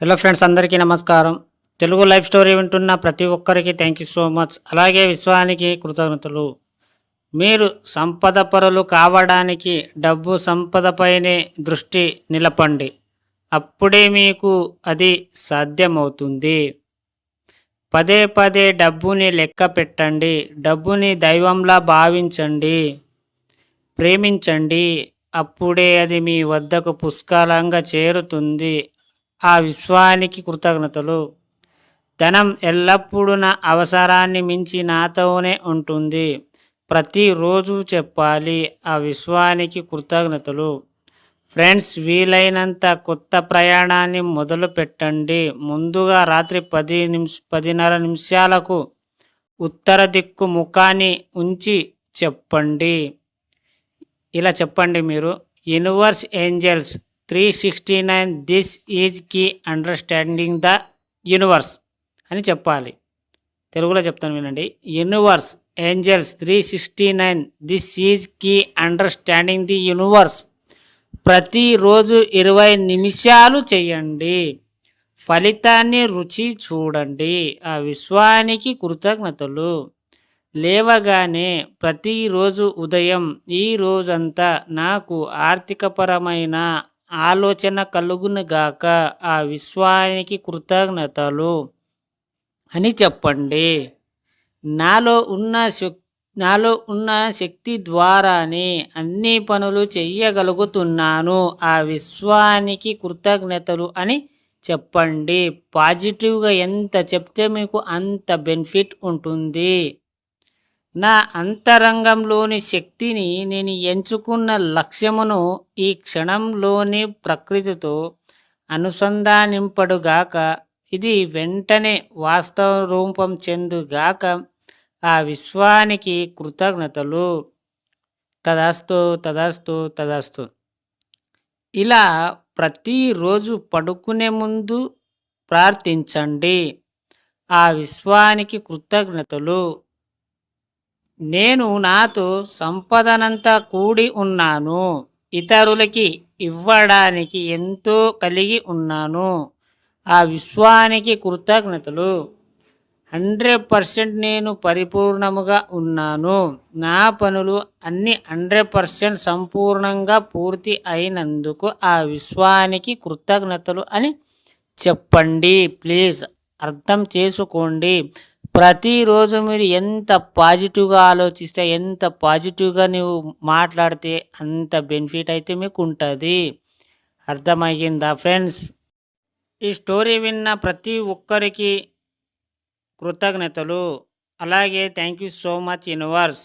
Hello friends అందరికీ నమస్కారం. Telugu life story వింటున్న ప్రతి ఒక్కరికి థ్యాంక్ యూ సో మచ్ అలాగే విశ్వానికి కృతజ్ఞతలు. మీరు సంపద పరులు కావడానికి డబ్బు సంపదపైనే దృష్టి నిలపండి. అప్పుడే మీకు అది సాధ్యమవుతుంది. పదే పదే డబ్బుని లెక్క పెట్టండి. డబ్బుని దైవంలా భావించండి. ప్రేమించండి. అప్పుడే అది మీ వద్దకు పుష్కలంగా చేరుతుంది. ఆ విశ్వానికి కృతజ్ఞతలు. ధనం ఎల్లప్పుడూ నా అవసరాన్ని మించి నాతోనే ఉంటుంది. ప్రతిరోజు చెప్పాలి. ఆ విశ్వానికి కృతజ్ఞతలు. ఫ్రెండ్స్ వీలైనంత కొత్త ప్రయాణాన్ని మొదలు పెట్టండి ముందుగా రాత్రి పది నిమిష పదిన్నర నిమిషాలకు ఉత్తర దిక్కు ముఖాన్ని ఉంచి చెప్పండి. ఇలా చెప్పండి మీరు. Universe angels three sixty nine this is key understanding the universe అని చెప్పాలి. తెలుగులో చెప్తాను వినండి. Universe angels three sixty nine this is key understanding the universe ప్రతిరోజు ఇరవై నిమిషాలు చేయండి. ఫలితాన్ని రుచి చూడండి. ఆ విశ్వానికి కృతజ్ఞతలు. లేవగానే ప్రతిరోజు ఉదయం ఈ రోజంతా నాకు ఆర్థికపరమైన ఆలోచన కలుగునుగాక ఆ విశ్వానికి కృతజ్ఞతలు అని చెప్పండి. నాలో ఉన్న శక్ నాలో ఉన్న శక్తి ద్వారానే అన్ని పనులు చెయ్యగలుగుతున్నాను. ఆ విశ్వానికి కృతజ్ఞతలు అని చెప్పండి. పాజిటివ్గా ఎంత చెప్తే మీకు అంత బెనిఫిట్ ఉంటుంది. నా అంతరంగంలోని శక్తిని నేను ఎంచుకున్న లక్ష్యమును ఈ క్షణంలోని ప్రకృతితో అనుసంధానింపడుగాక. ఇది వెంటనే వాస్తవ రూపం చెందుగాక ఆ విశ్వానికి కృతజ్ఞతలు. తదాస్తు తదాస్తు తదాస్తు. ఇలా ప్రతిరోజు పడుకునే ముందు ప్రార్థించండి. ఆ విశ్వానికి కృతజ్ఞతలు. నేను నాతో సంపదనంతా కూడి ఉన్నాను. ఇతరులకి ఇవ్వడానికి ఎంతో కలిగి ఉన్నాను. ఆ విశ్వానికి కృతజ్ఞతలు. హండ్రెడ్ పర్సెంట్ నేను పరిపూర్ణముగా ఉన్నాను. నా పనులు అన్ని హండ్రెడ్ పర్సెంట్ సంపూర్ణంగా పూర్తి అయినందుకు ఆ విశ్వానికి కృతజ్ఞతలు అని చెప్పండి. ప్లీజ్ అర్థం చేసుకోండి. ప్రతిరోజు మీరు ఎంత పాజిటివ్గా ఆలోచిస్తే ఎంత పాజిటివ్గా నువ్వు మాట్లాడితే అంత బెనిఫిట్ అయితే మీకు ఉంటుంది అర్థమయ్యిందా ఫ్రెండ్స్? ఈ స్టోరీ విన్న ప్రతి ఒక్కరికి కృతజ్ఞతలు. అలాగే thank you so much universe